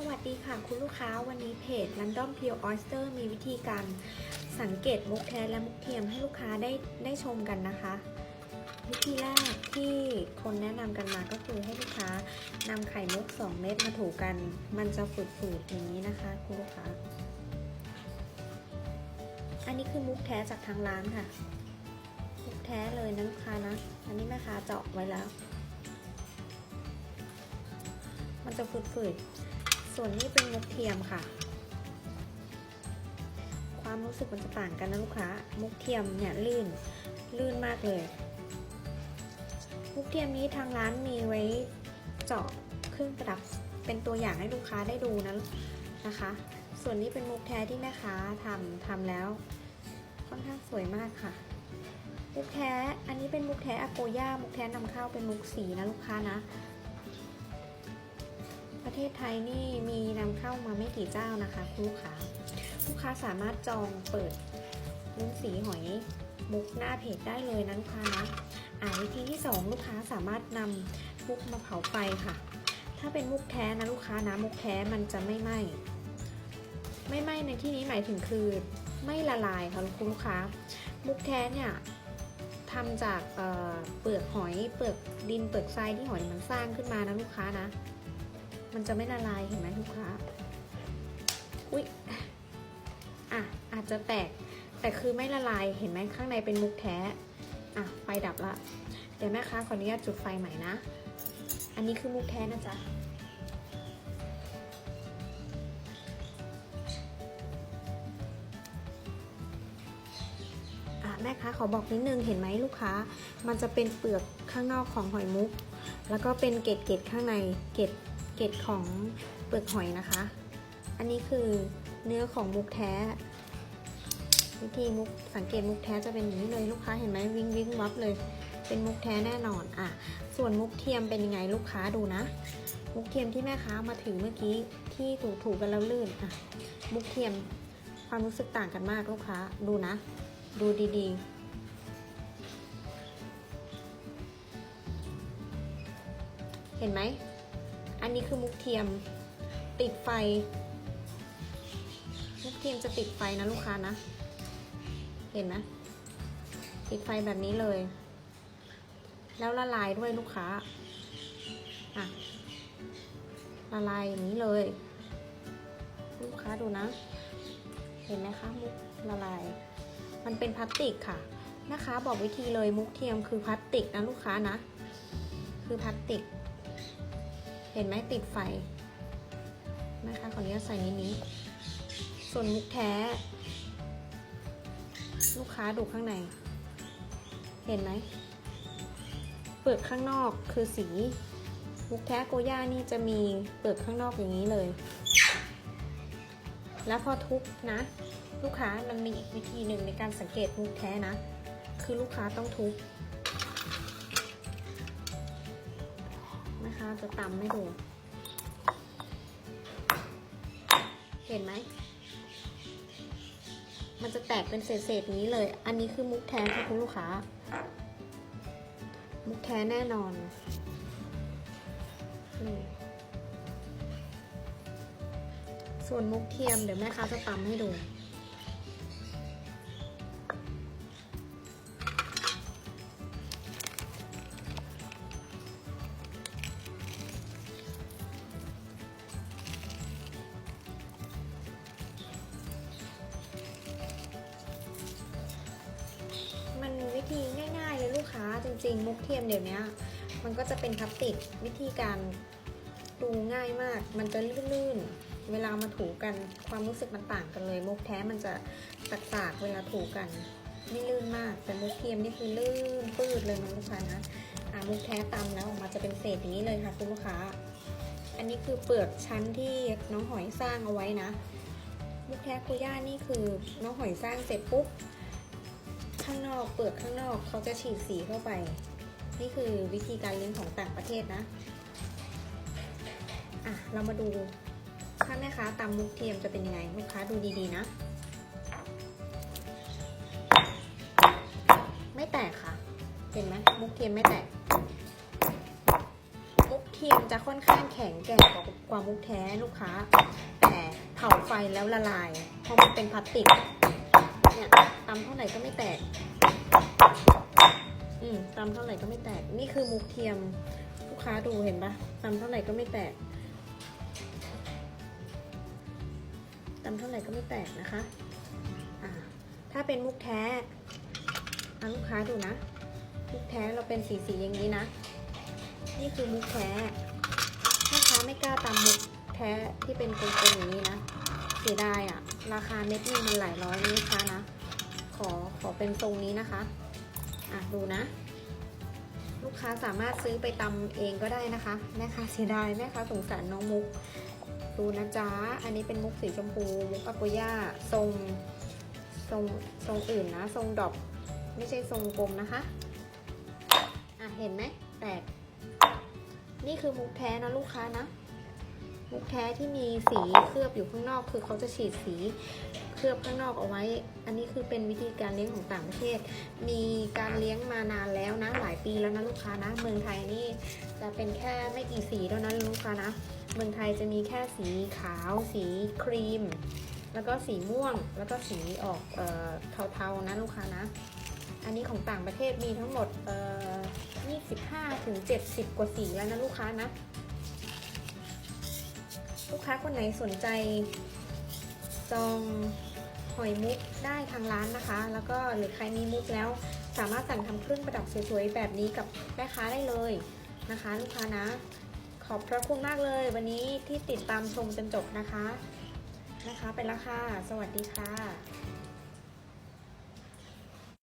สวัสดีค่ะคุณลูกค้าวันนี้เพจ Random Pure Oyster มีวิธีการสังเกตมุกแท้และมุกเทียมให้ลูกค้าได้ได้ชมกันนะคะ วิธีแรกที่คนแนะนำกันมาก็คือให้ลูกค้านำไข่มุก 2 เม็ดมาถูกัน มันจะฝืดๆอย่างนี้นะคะคุณลูกค้า อันนี้คือมุกแท้จากทางร้านค่ะ มุกแท้เลยนะลูกค้านะ อันนี้แม่ค้าเจาะไว้แล้ว มันจะฝืดๆ ส่วนนี้เป็นมุกเทียมค่ะ ความรู้สึกมันจะต่างกันนะลูกค้า มุกเทียมเนี่ยลื่น ลื่นมากเลย มุกเทียมนี้ทางร้านมีไว้เจาะเครื่องประดับเป็นตัวอย่างให้ลูกค้าได้ดูนะนะคะ ส่วนนี้เป็นมุกแท้ที่แม่ค้าทำทำแล้ว ค่อนข้างสวยมากค่ะ มุกแท้ อันนี้เป็นมุกแท้อโกย่า มุกแท้นำเข้าเป็นมุกสีนะลูกค้านะ ประเทศไทยนี่มีนำเข้ามาไม่กี่เจ้านะคะคุณลูกค้าลูกค้าสามารถจองเปิดมุ้งสีหอยมุกหน้าเพจได้เลยนะลูกค้านะอ่าวิธีที่ 2 ลูกค้าสามารถนำมุกมาเผาไฟค่ะ ถ้าเป็นมุกแท้นะลูกค้านะมุกแท้มันจะไม่ไหม้ไม่ไหม้ในที่นี้หมายถึงคือไม่ละลายค่ะคุณลูกค้า มุกแท้เนี่ยทำจากเเปลือกหอยเปลือกดินเปลือกทรายที่หอยมันสร้างขึ้นมานะลูกค้านะ มันจะไม่ละลายเห็นไหมลูกค้า อุ๊ยอะอาจจะแตก แต่คือไม่ละลาย เห็นไหมข้างในเป็นมุกแท้ อะ ไฟดับละ เดี๋ยวแม่ค้าขออนุญาตจุดไฟใหม่นะ อันนี้คือมุกแท้นะจ๊ะอะแม่ค้าขอบอกนิดนึงเห็นไหมลูกค้า มันจะเป็นเปลือกข้างนอกของหอยมุก แล้วก็เป็นเกล็ดเกล็ดข้างในเกล็ด เกล็ดของเปลือกหอยนะคะ อันนี้คือเนื้อของมุกแท้ วิธีมุกสังเกตมุกแท้จะเป็นอย่างนี้เลยลูกค้าเห็นไหมวิงวิงวับเลย เป็นมุกแท้แน่นอนอะส่วนมุกเทียมเป็นยังไงลูกค้าดูนะ มุกเทียมที่แม่ค้ามาถือเมื่อกี้ที่ถูถูๆกันแล้วลื่นอะมุกเทียมความรู้สึกต่างกันมากลูกค้าดูนะ ดูดีๆเห็นไหม อันนี้คือมุกเทียมติดไฟ มุกเทียมจะติดไฟนะลูกค้านะ เห็นไหมติดไฟแบบนี้เลย แล้วละลายด้วยลูกค้าอะละลายอย่างนี้เลย ลูกค้าดูนะ เห็นไหมคะมุกละลาย มันเป็นพลาสติกค่ะนะคะ บอกวิธีเลยมุกเทียมคือพลาสติกนะลูกค้านะ คือพลาสติก เห็นไหมติดไฟนะคะขออนุญาตใส่นิดนี้ ส่วนมุกแท้ ลูกค้าดูข้างใน เห็นไหมเปลือกข้างนอกคือสี มุกแท้โกย่านี่จะมีเปลือกข้างนอกอย่างนี้เลย แล้วพอทุบนะ ลูกค้ามันมีอีกวิธีหนึ่งในการสังเกตมุกแท้นะ คือลูกค้าต้องทุบ นะคะจะตำให้ดู เห็นไหม มันจะแตกเป็นเศษๆนี้เลย อันนี้คือมุกแท้ค่ะคุณลูกค้า มุกแท้แน่นอนนี่ส่วนมุกเทียมเดี๋ยวแม่ค้าจะตำให้ดู ธีง่าย ๆ เลยลูกค้าจริง ๆ มุกเทียมเดี๋ยวนี้มันก็จะเป็นพลาสติกวิธีการดูง่ายมาก มันจะลื่นๆ เวลามาถูกันความรู้สึกมันต่างกันเลย มุกแท้มันจะตากๆเวลาถูกัน ไม่ลื่นมาก แต่มุกเทียมนี่คือลื่นปืดเลยนะลูกค้านะอ่ามุกแท้ตำแล้วออกมาจะเป็นเศษอย่างนี้เลยค่ะคุณลูกค้า อันนี้คือเปลือกชั้นที่น้องหอยสร้างเอาไว้นะ มุกแท้คุย่านี่คือน้องหอยสร้างเสร็จปุ๊บ ข้างนอก เปลือกข้างนอกเขาจะฉีดสีเข้าไป นี่คือวิธีการเลี้ยงของต่างประเทศนะ อะ เรามาดูถ้าแม่ค้าตำมุกเทียมจะเป็นยังไงลูกค้าดูดีๆนะ ไม่แตกค่ะ เห็นไหมมุกเทียมไม่แตก มุกเทียมจะค่อนข้างแข็งแกร่งกว่ากว่ามุกแท้ลูกค้า แต่เผาไฟแล้วละลาย เพราะมันเป็นพลาสติก เนี่ยตำเท่าไหร่ก็ไม่แตก อืมตำเท่าไหร่ก็ไม่แตก นี่คือมุกเทียม ลูกค้าดูเห็นปะตำเท่าไหร่ก็ไม่แตกตำเท่าไหร่ก็ไม่แตกนะคะ อ่า ถ้าเป็นมุกแท้อะลูกค้าดูนะ มุกแท้เราเป็นสีสีอย่างนี้นะ นี่คือมุกแท้ถ้าค้าไม่กล้าตามมุกแท้ที่เป็นกลมๆอย่างนี้นะ เสียดายอะราคาเม็ดนึงมันหลายร้อยนี่คะนะ ขอขอเป็นทรงนี้นะคะ อะดูนะ ลูกค้าสามารถซื้อไปตำเองก็ได้นะคะ แม่ค้าเสียดายแม่ค้าสงสารน้องมุก ดูนะจ๊ะ อันนี้เป็นมุกสีชมพูมุกอาโกย่าทรงทรงทรงอื่นนะ ทรงดอกไม่ใช่ทรงกลมนะคะ อะเห็นไหมแตก นี่คือมุกแท้นะลูกค้านะ มุกแท้ที่มีสีเคลือบอยู่ข้างนอก คือเขาจะฉีดสีเคลือบข้างนอกเอาไว้ อันนี้คือเป็นวิธีการเลี้ยงของต่างประเทศ มีการเลี้ยงมานานแล้วนะ หลายปีแล้วนะลูกค้านะ เมืองไทยนี่จะเป็นแค่ไม่กี่สีเท่านั้นลูกค้านะ เมืองไทยจะมีแค่สีขาว สีครีม แล้วก็สีม่วง แล้วก็สีออกเออเทาๆนะลูกค้านะ อันนี้ของต่างประเทศมีทั้งหมดเอ่อ25-70 กว่าสีแล้วนะลูกค้านะ ลูกค้าคนไหนสนใจ จองหอยมุกได้ทางร้านนะคะ แล้วก็หรือใครมีมุกแล้วสามารถสั่งทำเครื่องประดับสวยๆแบบนี้กับแม่ค้าได้เลยนะคะ ลูกค้านะ ขอบพระคุณมากเลย วันนี้ที่ติดตามชมจนจบนะคะนะคะ เป็นราค่ะสวัสดีค่ะ